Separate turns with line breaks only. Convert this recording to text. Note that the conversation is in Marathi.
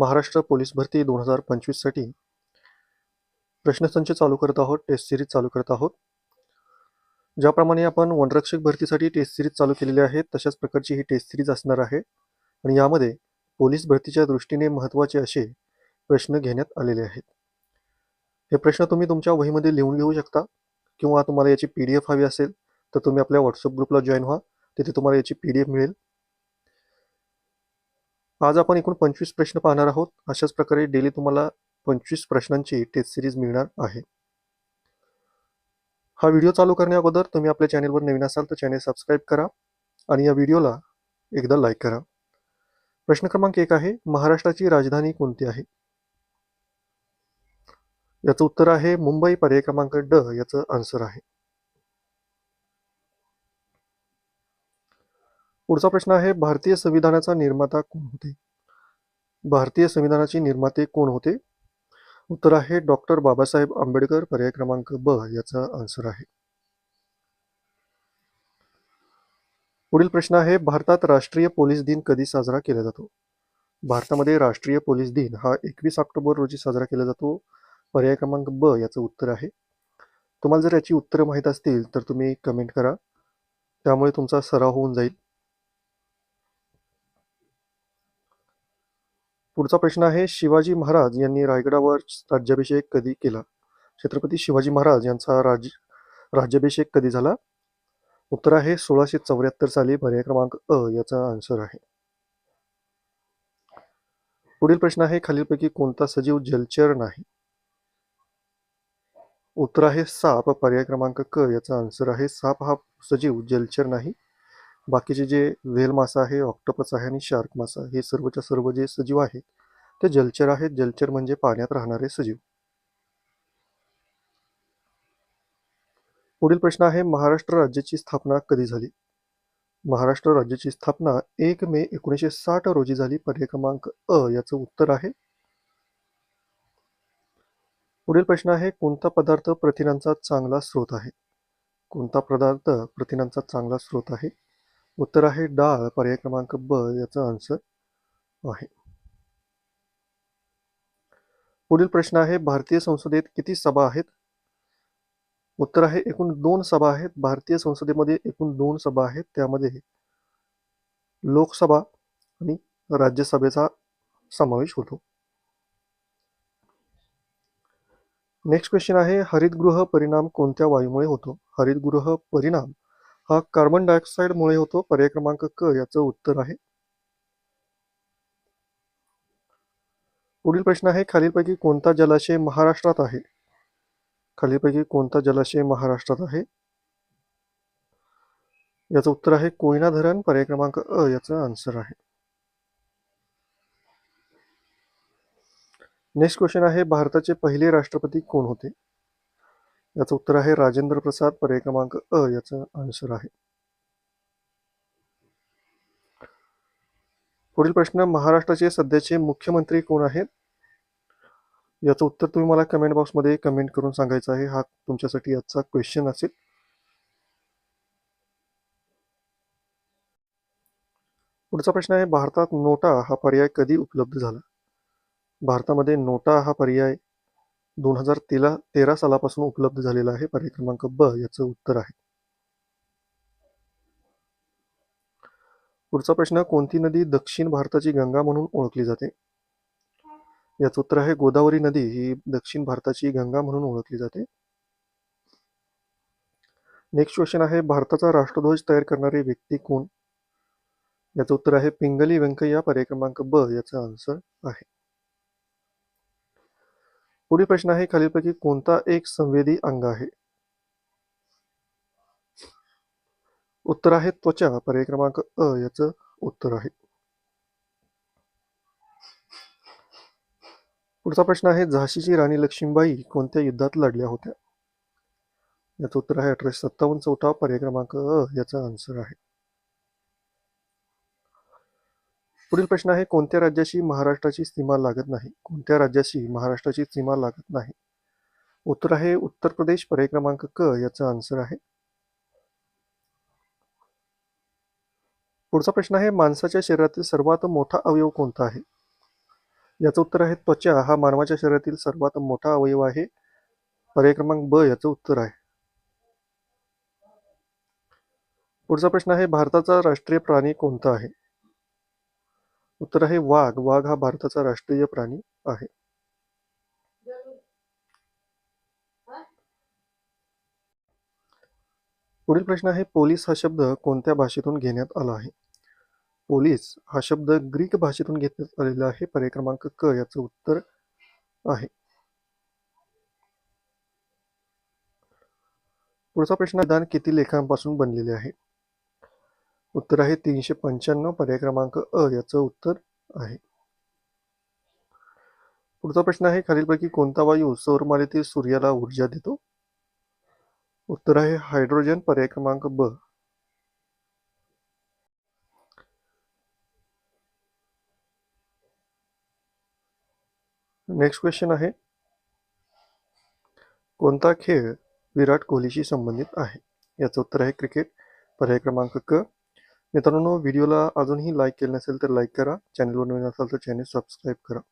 महाराष्ट्र पोलीस भरती दोन हजार पंचवीससाठी प्रश्नसंच चालू करत आहोत टेस्ट सिरीज चालू करत आहोत ज्याप्रमाणे आपण वनरक्षक भरतीसाठी टेस्ट सिरीज चालू केलेली आहे तशाच प्रकारची ही टेस्ट सिरीज असणार आहे आणि यामध्ये पोलीस भरतीच्या दृष्टीने महत्त्वाचे असे प्रश्न घेण्यात आलेले आहेत हे प्रश्न तुम्ही तुमच्या वहीमध्ये लिहून घेऊ शकता किंवा तुम्हाला याची पी डी एफ हवी असेल तर तुम्ही आपल्या व्हॉट्सअप ग्रुपला जॉईन व्हा तिथे तुम्हाला याची पी डी एफ मिळेल आज आपण एकूण पंचवीस प्रश्न पाहणार आहोत अशाच प्रकारे डेली तुम्हाला पंचवीस प्रश्नांची टेस्ट सिरीज मिळणार आहे हा व्हिडिओ चालू करण्या तुम्ही आपल्या चॅनेलवर नवीन असाल तर चॅनेल सबस्क्राईब करा आणि या व्हिडिओला एकदा लाईक करा प्रश्न क्रमांक एक आहे महाराष्ट्राची राजधानी कोणती आहे याचं उत्तर आहे मुंबई पर्याय क्रमांक ड याचं आन्सर आहे पुढचा प्रश्न आहे भारतीय संविधानाचा निर्माता कोण होते भारतीय संविधानाचे निर्माते कोण होते उत्तर आहे डॉक्टर बाबासाहेब आंबेडकर पर्याय क्रमांक ब याचा आन्सर आहे पुढील प्रश्न आहे भारतात राष्ट्रीय पोलीस दिन कधी साजरा केला जातो भारतामध्ये राष्ट्रीय पोलीस दिन हा एकवीस ऑक्टोबर रोजी साजरा केला जातो पर्याय क्रमांक ब याचं उत्तर आहे तुम्हाला जर याची उत्तरं माहीत असतील तर तुम्ही कमेंट करा त्यामुळे तुमचा सराव होऊन जाईल पुढचा प्रश्न आहे शिवाजी महाराज यांनी रायगडावर राज्याभिषेक कधी केला छत्रपती शिवाजी महाराज यांचा राज राज्याभिषेक कधी झाला उत्तर आहे सोळाशे चौऱ्याहत्तर साली पर्याय क्रमांक अ याचा आन्सर आहे पुढील प्रश्न आहे खालीलपैकी कोणता सजीव जलचर नाही उत्तर आहे साप पर्याय क्रमांक क याचा आन्सर आहे साप हा सजीव जलचर नाही बाकीचे जे व्हेल मासा आहे ऑक्टोपस आहे आणि शार्क मासा हे सर्वच्या सर्व जे सजीव आहेत ते जलचर आहेत जलचर म्हणजे पाण्यात राहणारे सजीव पुढील प्रश्न आहे महाराष्ट्र राज्याची स्थापना कधी झाली महाराष्ट्र राज्याची स्थापना एक मे एकोणीसशे साठ रोजी झाली पर्याय क्रमांक अ याचं उत्तर आहे पुढील प्रश्न आहे कोणता पदार्थ प्रथिनांचा चांगला स्रोत आहे कोणता पदार्थ प्रथिनांचा चांगला स्रोत आहे उत्तर आहे डाळ पर्याय क्रमांक ब याचा आन्सर आहे पुढील प्रश्न आहे भारतीय संसदेत किती सभा आहेत उत्तर आहे एकूण दोन सभा आहेत भारतीय संसदेमध्ये एकूण दोन सभा आहेत त्यामध्ये लोकसभा आणि राज्यसभेचा समावेश होतो नेक्स्ट क्वेश्चन आहे हरितगृह परिणाम कोणत्या वायूमुळे होतो हरितगृह परिणाम हा कार्बन डायऑक्साईडमुळे होतो पर्याय क्रमांक क याचं उत्तर आहे पुढील प्रश्न आहे खालीलपैकी कोणता जलाशय महाराष्ट्रात आहे खालीलपैकी कोणता जलाशय महाराष्ट्रात आहे याचं उत्तर आहे कोयना धरण पर्याय क्रमांक अ याचा आन्सर आहे नेक्स्ट क्वेश्चन आहे भारताचे पहिले राष्ट्रपती कोण होते याचं उत्तर आहे राजेंद्र प्रसाद पर्याय क्रमांक अ याचा आन्सर आहे पुढील प्रश्न महाराष्ट्राचे सध्याचे मुख्यमंत्री कोण आहेत याचं उत्तर तुम्ही मला कमेंट बॉक्समध्ये कमेंट करून सांगायचं आहे हा तुमच्यासाठी आजचा क्वेश्चन असेल पुढचा प्रश्न आहे भारतात नोटा हा पर्याय कधी उपलब्ध झाला भारतामध्ये नोटा हा पर्याय दोन हजार तेरा तेरा सालापासून उपलब्ध झालेला आहे पर्याय क्रमांक ब याचं उत्तर आहे पुढचा प्रश्न कोणती नदी दक्षिण भारताची गंगा म्हणून ओळखली जाते याचं उत्तर आहे गोदावरी नदी ही दक्षिण भारताची गंगा म्हणून ओळखली जाते नेक्स्ट क्वेश्चन आहे भारताचा राष्ट्रध्वज तयार करणारी व्यक्ती कोण याचं उत्तर आहे पिंगली व्यंकय्या पर्याय क्रमांक ब याचा आन्सर आहे पुढील प्रश्न आहे खालीलपैकी कोणता एक संवेदी अंग आहे उत्तर आहे त्वचा पर्याय क्रमांक अ याच उत्तर आहे पुढचा प्रश्न आहे झाशीची राणी लक्ष्मीबाई कोणत्या युद्धात लढल्या होत्या याचं उत्तर आहे अठराशे सत्तावन्न चौथा पर्याय क्रमांक अ याचा आन्सर आहे पुढील प्रश्न आहे कोणत्या राज्याशी महाराष्ट्राची सीमा लागत नाही कोणत्या राज्याशी महाराष्ट्राची सीमा लागत नाही उत्तर आहे उत्तर प्रदेश पर्याय क्रमांक क याचा आन्सर आहे पुढचा प्रश्न आहे माणसाच्या शरीरातील सर्वात मोठा अवयव कोणता आहे याचं उत्तर आहे त्वचा हा मानवाच्या शरीरातील सर्वात मोठा अवयव आहे पर्याय क्रमांक ब याचं उत्तर आहे पुढचा प्रश्न आहे भारताचा राष्ट्रीय प्राणी कोणता आहे उत्तर आहे वाघ वाघ हा भारताचा राष्ट्रीय प्राणी आहे पुढील प्रश्न आहे पोलीस हा शब्द कोणत्या भाषेतून घेण्यात आला आहे पोलीस हा शब्द ग्रीक भाषेतून घेण्यात आलेला आहे पर्याय क्रमांक क याचं उत्तर आहे पुढचा प्रश्न दान किती लेखांपासून बनलेले आहे उत्तर आहे तीनशे पंच्याण्णव पर्याय क्रमांक अ याचं उत्तर आहे पुढचा प्रश्न आहे खालीलपैकी कोणता वायू सौरमालेतील सूर्याला ऊर्जा देतो उत्तर आहे हायड्रोजन पर्याय क्रमांक ब नेक्स्ट क्वेश्चन आहे कोणता खेळ विराट कोहलीशी संबंधित आहे याचं उत्तर आहे क्रिकेट पर्याय क्रमांक क मित्रांनो व्हिडिओला अजूनही लाईक केलं नसेल तर लाईक करा चॅनलवर नवीन असाल तर चॅनल सबस्क्राईब करा